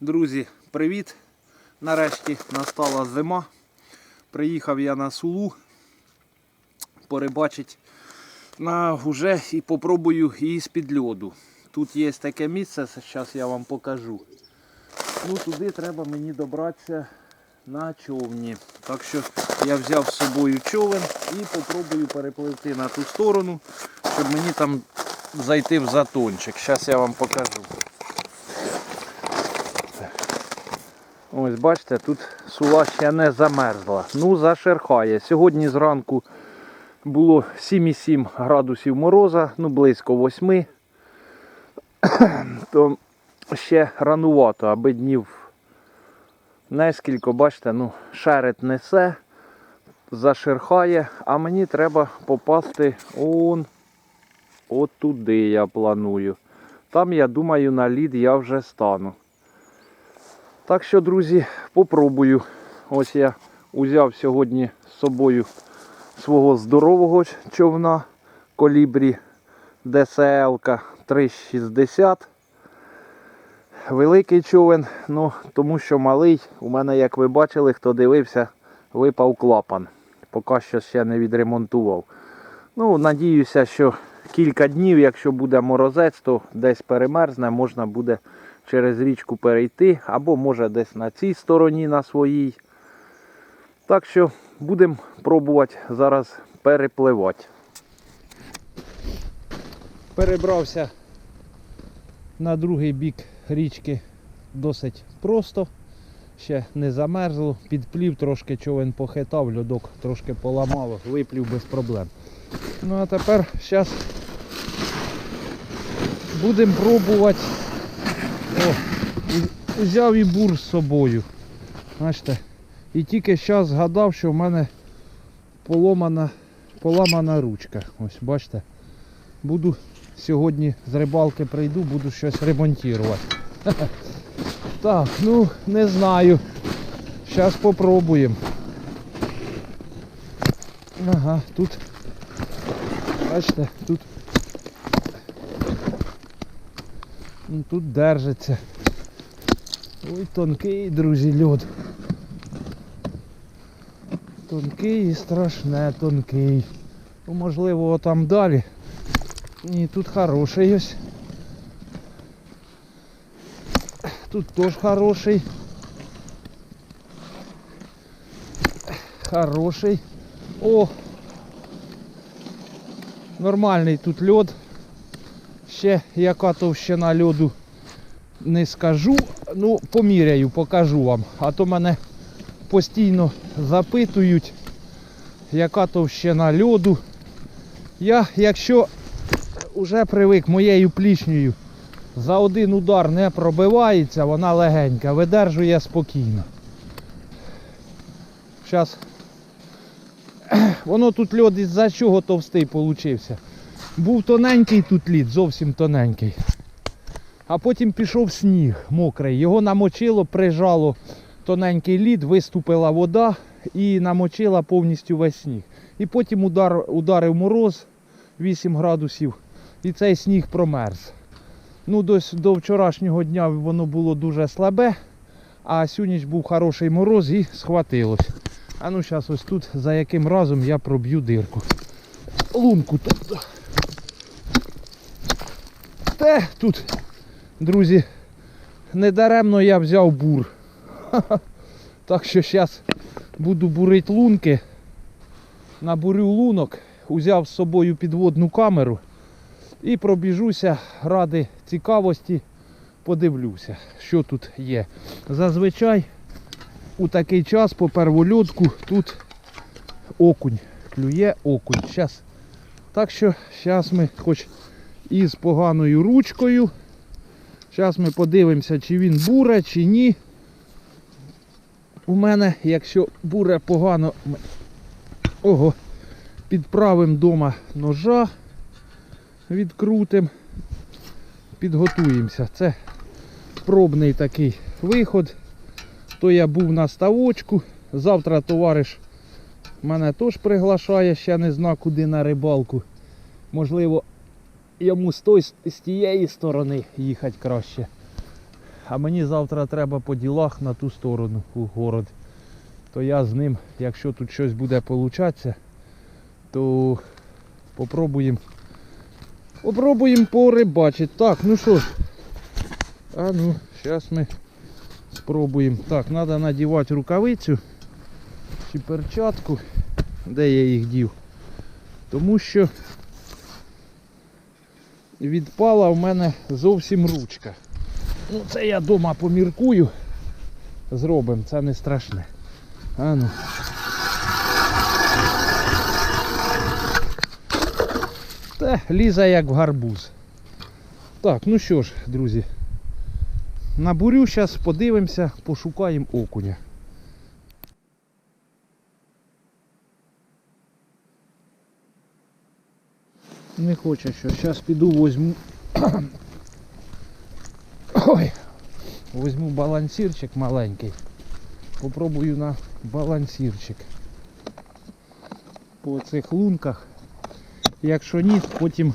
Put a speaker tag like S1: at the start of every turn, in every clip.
S1: Друзі, привіт! Нарешті настала зима. Приїхав я на сулу порибачить на уже і попробую її з-під льоду. Тут є таке місце, зараз я вам покажу. Ну туди треба мені добратися на човні. Так що я взяв з собою човен і попробую перепливти на ту сторону, щоб мені там зайти в затончик. Зараз я вам покажу. Ось бачите, тут сула ще не замерзла. Ну, зашерхає. Сьогодні зранку було 7,7 градусів мороза, ну близько 8. То ще ранувато, аби днів нескільки, бачите, ну, шерет несе, зашерхає, а мені треба попасти он от туди я планую. Там, я думаю, на лід я вже стану. Так що, друзі, попробую. Ось я узяв сьогодні з собою свого здорового човна колібрі ДСЛ 360. Великий човен, ну, тому що малий, у мене, як ви бачили, хто дивився, випав клапан. Поки що ще не відремонтував. Ну, надіюся, що кілька днів, якщо буде морозець, то десь перемерзне, можна буде через річку перейти, або може десь на цій стороні, на своїй. Так що будемо пробувати зараз перепливати. Перебрався на другий бік річки досить просто. Ще не замерзло, підплів, трошки човен похитав, льодок трошки поламав, виплів без проблем. Ну а тепер зараз будемо пробувати. О, взяв і бур з собою. Бачите, і тільки зараз згадав, що в мене поломана, поламана ручка. Ось бачите. Буду сьогодні з рибалки прийду, буду щось ремонтувати. Так, ну не знаю. Зараз попробуємо. Ага, тут. Бачите, тут. Тут держиться. Ой, тонкий, друзі, льод. Тонкий і страшне тонкий. Ну, можливо, там далі. Ні, тут хороший ось. Тут теж хороший. Хороший. О! Нормальний тут льод. Ще яка товщина льоду не скажу. Ну, поміряю, покажу вам. А то мене постійно запитують, яка товщина льоду. Я, якщо вже привик моєю плішнею, за один удар не пробивається, вона легенька, видержує спокійно. Зараз воно тут льод із-за чого товстий получився. Був тоненький тут лід, зовсім тоненький. А потім пішов сніг мокрий. Його намочило, прижало тоненький лід, виступила вода і намочила повністю весь сніг. І потім удар, ударив мороз 8 градусів і цей сніг промерз. Ну, до, до вчорашнього дня воно було дуже слабе, а ж був хороший мороз і схватилось. А ну зараз ось тут за яким разом я проб'ю дирку. Лунку тобто. Те тут, друзі, недаремно я взяв бур. Так що зараз буду бурити лунки. Набурю лунок, узяв з собою підводну камеру і пробіжуся ради цікавості, подивлюся, що тут є. Зазвичай у такий час по первольотку тут окунь. Клює окунь. Щас. Так що зараз ми хоч із поганою ручкою. Зараз ми подивимося, чи він буре, чи ні. У мене, якщо буре погано, ми... ого, підправимо вдома ножа, відкрутимо, підготуємося. Це пробний такий виход. То я був на ставочку. Завтра товариш мене теж приглашає, ще не знаю куди на рибалку. Можливо, йому з, той, з тієї сторони їхати краще. а мені завтра треба по ділах на ту сторону у город. То я з ним, якщо тут щось буде получатися, то попробуємо. Попробуємо порибачити. Так, ну що ж. А ну, зараз ми спробуємо. Так, треба надівати рукавицю чи перчатку. Де я їх дів? Тому що відпала в мене зовсім ручка. Ну це я вдома поміркую. Зробимо, це не страшне. А ну. Та ліза як в гарбуз. Так, ну що ж, друзі. Набурю зараз, подивимося, пошукаємо окуня. Не хоче що. Зараз піду возьму. Ой. Возьму балансірчик маленький. Попробую на балансірчик. По цих лунках. Якщо ні, потім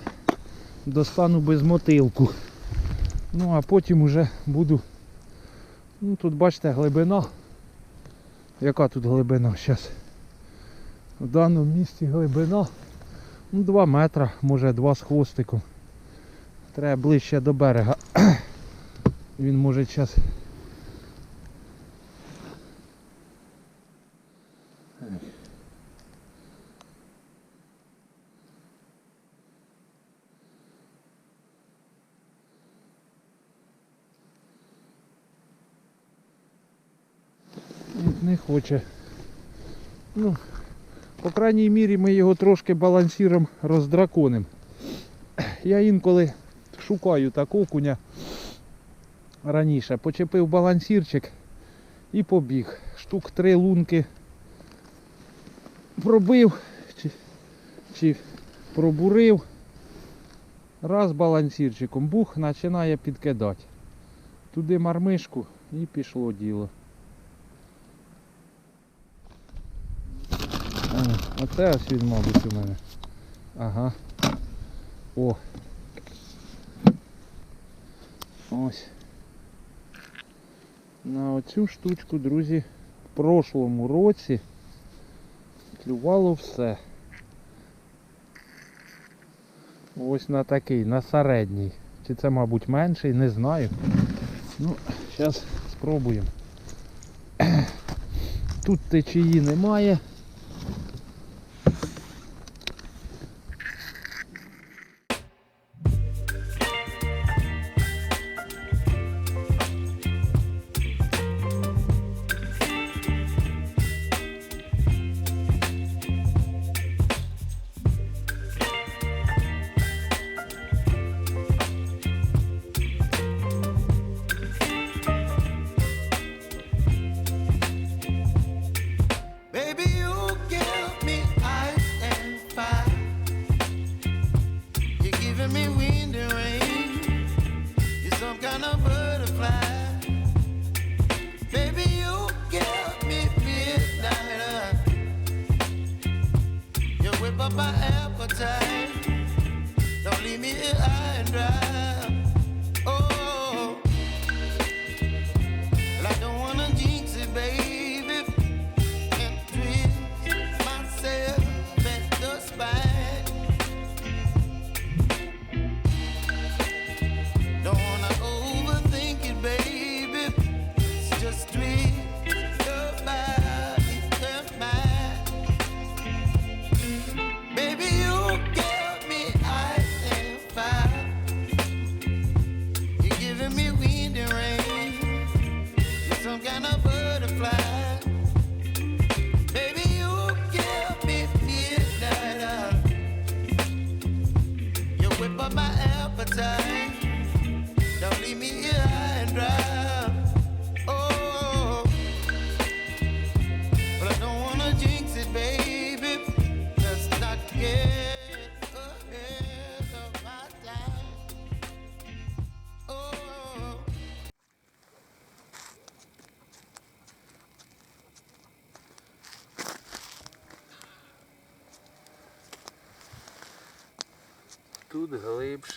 S1: достану без мотилку. Ну а потім уже буду. Ну тут бачите глибина. Яка тут глибина зараз? В даному місці глибина. Ну 2 метра, може 2 з хвостиком. Треба ближче до берега. Він може зараз. Не хоче. Ну, по крайній мірі ми його трошки балансіром роздраконим. Я інколи шукаю так окуня раніше. Почепив балансірчик і побіг. Штук три лунки пробив чи, чи пробурив. Раз балансірчиком бух починає підкидати. Туди мармишку і пішло діло. А, Оце ось він, мабуть, у мене. Ага. О. Ось. На оцю штучку, друзі, в прошлому році клювало все. Ось на такий, на середній. Чи це, мабуть, менший, не знаю. Ну, зараз спробуємо. Тут течії немає.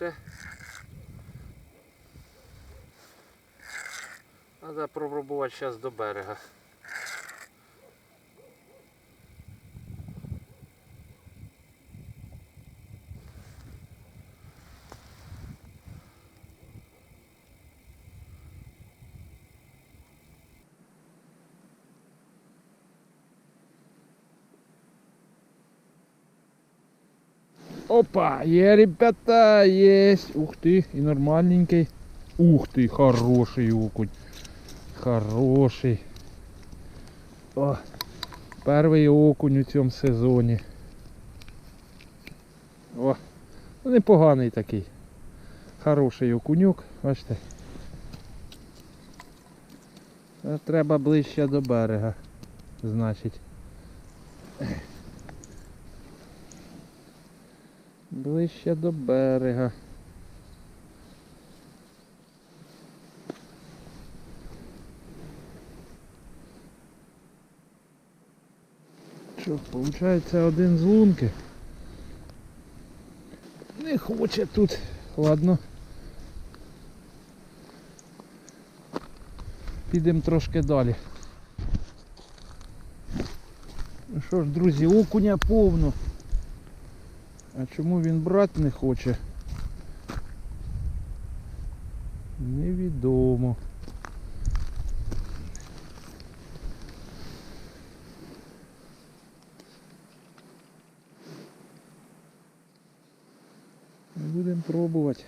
S1: Глибше. Треба пробувати зараз до берега. Опа, є, ребята, есть. Ух ты, и нормальненький. Ух ты, хороший окунь. Хороший. О, перший окунь у цьому сезоні. О, ну, непоганий такий. Хороший окунюк, бачите. Треба ближче до берега, значить. Ближче до берега. Що, виходить один з лунки. Не хоче тут. Ладно. Підемо трошки далі. Ну що ж, друзі, окуня повно. А чому він брати не хоче? Невідомо. Будемо пробувати.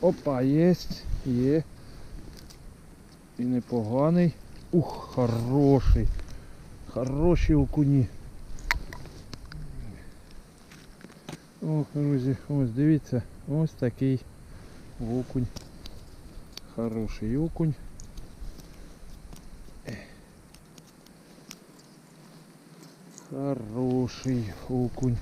S1: Опа, єсть, є. І непоганий. Ух, хороший. Хороші окуні. О, друзі, ось дивіться, ось такий окунь. Хороший окунь. Хороший окунь.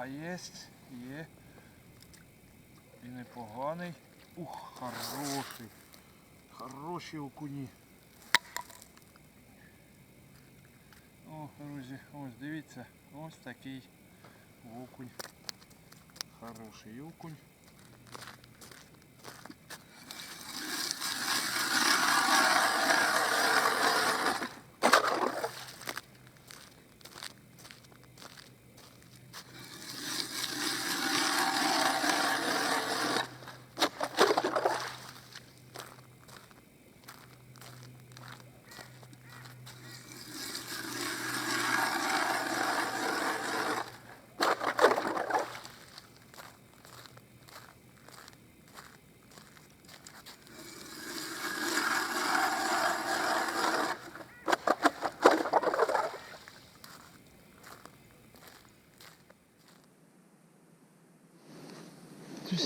S1: Опа, єсть, є. І непоганий. Ух, хороший. Хороші окуні. О, друзі, ось дивіться, ось такий окунь. Хороший окунь.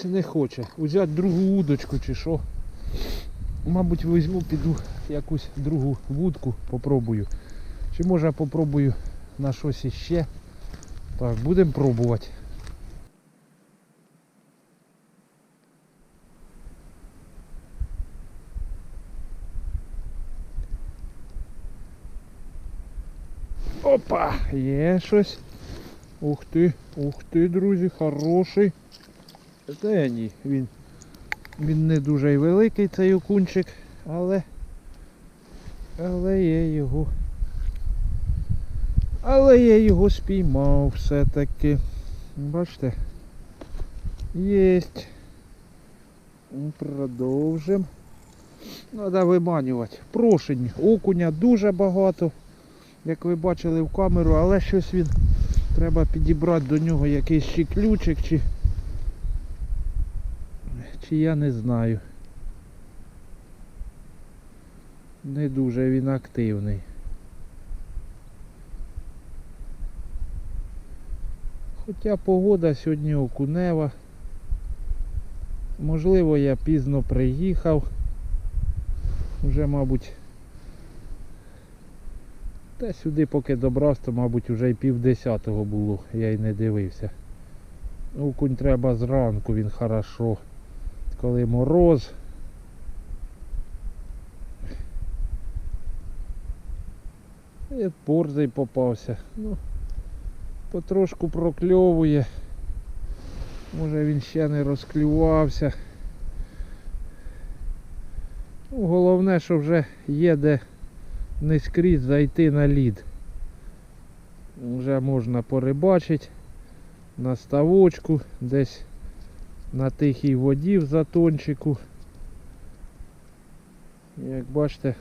S1: Щось не хоче. Взяти другу удочку чи що. Мабуть, візьму, піду якусь другу вудку, попробую. Чи може попробую на щось іще. Так, будемо пробувати. Опа! Є щось. Ух ти, ух ти, друзі, хороший. Та ні, він, він не дуже великий цей окунчик, але, але я його. Але я його спіймав все-таки. Бачите? Єсть. Продовжимо. Треба виманювати. Прошень. Окуня дуже багато, як ви бачили в камеру, але щось він. Треба підібрати до нього якийсь чи ключик, чи чи я не знаю. Не дуже він активний. Хоча погода сьогодні окунева. Можливо, я пізно приїхав. Вже, мабуть, та сюди поки добрався, то, мабуть, вже й пів десятого було, я й не дивився. Окунь треба зранку, він хорошо коли мороз. І борзий попався. Ну, потрошку прокльовує. Може він ще не розклювався. Ну, Головне, що вже є де не скрізь зайти на лід. Вже можна порибачити на ставочку десь на тихій воді в затончику. Як бачите,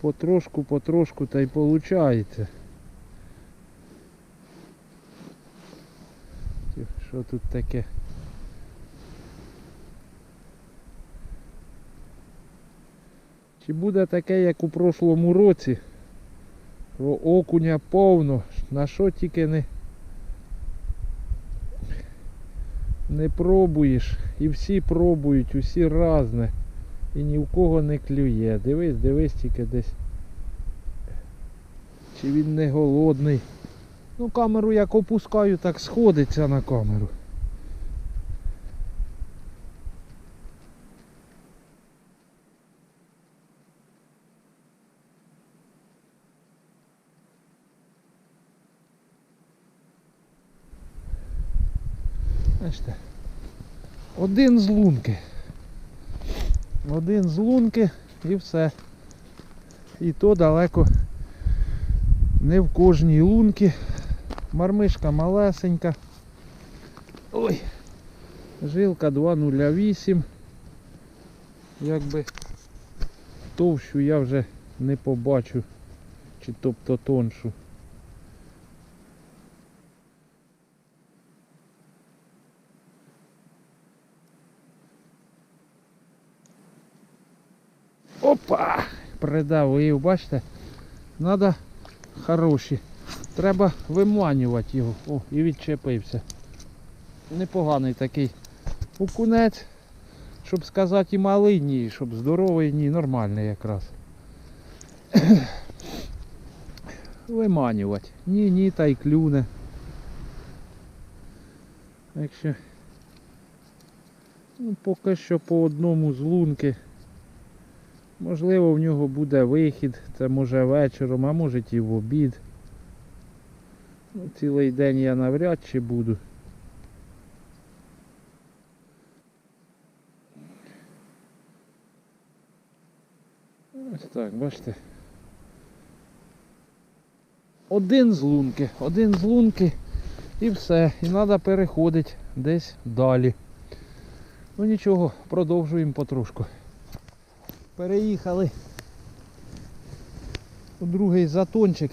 S1: потрошку, потрошку та й виходить. Що тут таке? Чи буде таке, як у прошлому році? Що окуня повно, на що тільки не, не пробуєш. І всі пробують, усі разне. І ні в кого не клює. Дивись, дивись тільки десь. Чи він не голодний. Ну камеру як опускаю, так сходиться на камеру. Бачите, один з лунки. Один з лунки і все. І то далеко не в кожній лунці. Мармишка малесенька. Ой. Жилка 2,08. Якби товщу я вже не побачу. Чи тобто тоншу. Опа! Придавив, бачите? Надо хороші. Треба виманювати його. О, і відчепився. Непоганий такий окунець. Щоб сказати і малий ні, щоб здоровий ні, нормальний якраз. Виманювати. Ні, ні, та й клюне. Так що ну, поки що по одному з лунки. Можливо в нього буде вихід, це може вечором, а може і в обід. Ну, цілий день я навряд чи буду. Ось так, бачите. Один з лунки, один з лунки і все. І треба переходити десь далі. Ну нічого, продовжуємо потрошку. Переїхали у другий затончик.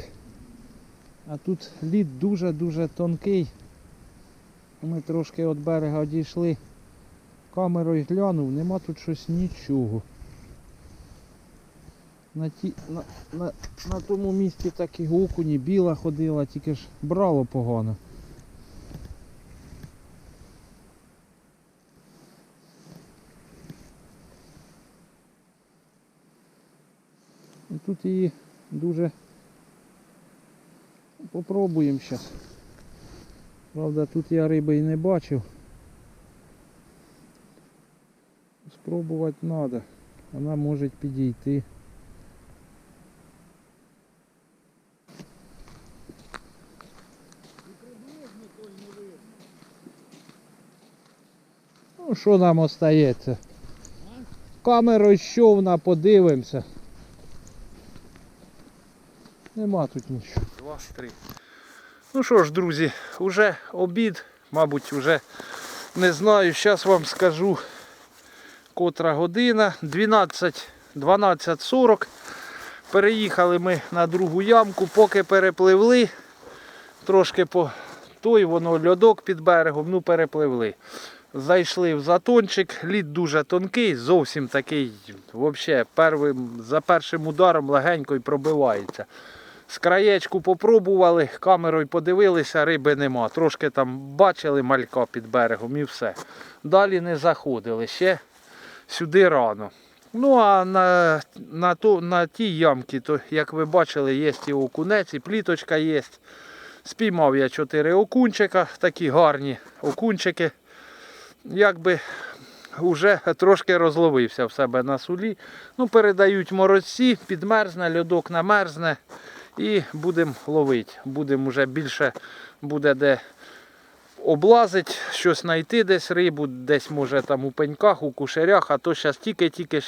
S1: А тут лід дуже-дуже тонкий. Ми трошки від берега одійшли. Камерою глянув, нема тут щось нічого. На, ті, на, на, на тому місці так і окуні біла ходила, тільки ж брало погано. Тут її дуже попробуємо зараз. Правда, тут я риби і не бачив. Спробувати треба. Вона може підійти. Ну, що нам остається? Камерою щовна подивимося. Нема тут нічого. Два, три. Ну що ж, друзі, уже обід, мабуть, вже не знаю. Зараз вам скажу котра година. 12, 12.40. Переїхали ми на другу ямку, поки перепливли. Трошки по той воно льодок під берегом, ну перепливли. Зайшли в затончик, лід дуже тонкий, зовсім такий, взагалі, за першим ударом легенько й пробивається. З краєчку попробували, камерою подивилися, риби нема. Трошки там бачили малька під берегом і все. Далі не заходили, ще сюди рано. Ну а на, на, ту, на тій ямці, то, як ви бачили, є і окунець, і пліточка є. Спіймав я 4 окунчика, такі гарні окунчики. Якби вже трошки розловився в себе на сулі. Ну, передають морозці, підмерзне, льодок намерзне і будемо ловити. Будемо вже більше буде де облазить, щось знайти десь рибу, десь може там у пеньках, у кушерях, а то зараз тільки-тільки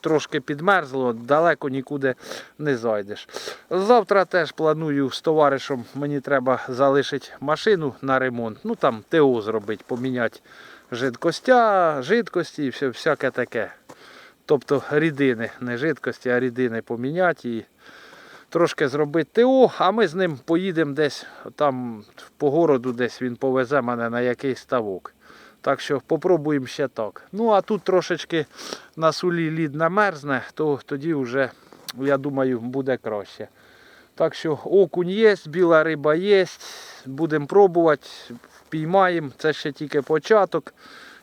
S1: трошки підмерзло, далеко нікуди не зайдеш. Завтра теж планую з товаришем, мені треба залишити машину на ремонт. Ну там ТО зробити, поміняти жидкостя, жидкості і всяке таке. Тобто рідини, не жидкості, а рідини поміняти і трошки зробити ТО, а ми з ним поїдемо десь там по городу, десь він повезе мене на якийсь ставок. Так що попробуємо ще так. Ну а тут трошечки на сулі лід намерзне, то тоді вже, я думаю, буде краще. Так що окунь є, біла риба є, будемо пробувати, впіймаємо. Це ще тільки початок,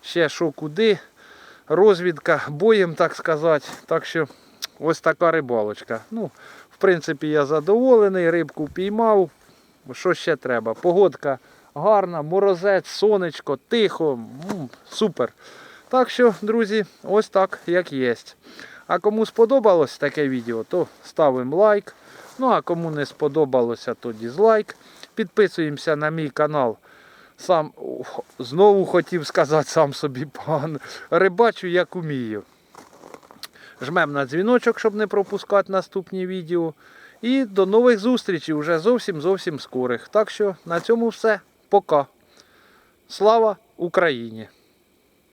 S1: ще що куди. Розвідка боєм, так сказати. Так що ось така рибалочка. Ну, в принципі, я задоволений, рибку піймав. Що ще треба? Погодка гарна, морозець, сонечко, тихо, супер. Так що, друзі, ось так, як є. А кому сподобалось таке відео, то ставимо лайк. Ну а кому не сподобалося, то дізлайк. Підписуємося на мій канал. Сам знову хотів сказати сам собі пан. Рибачу як умію. Жмем на дзвіночок, щоб не пропускати наступні відео. І до нових зустрічей вже зовсім зовсім скорих. Так що на цьому все. Пока. Слава Україні!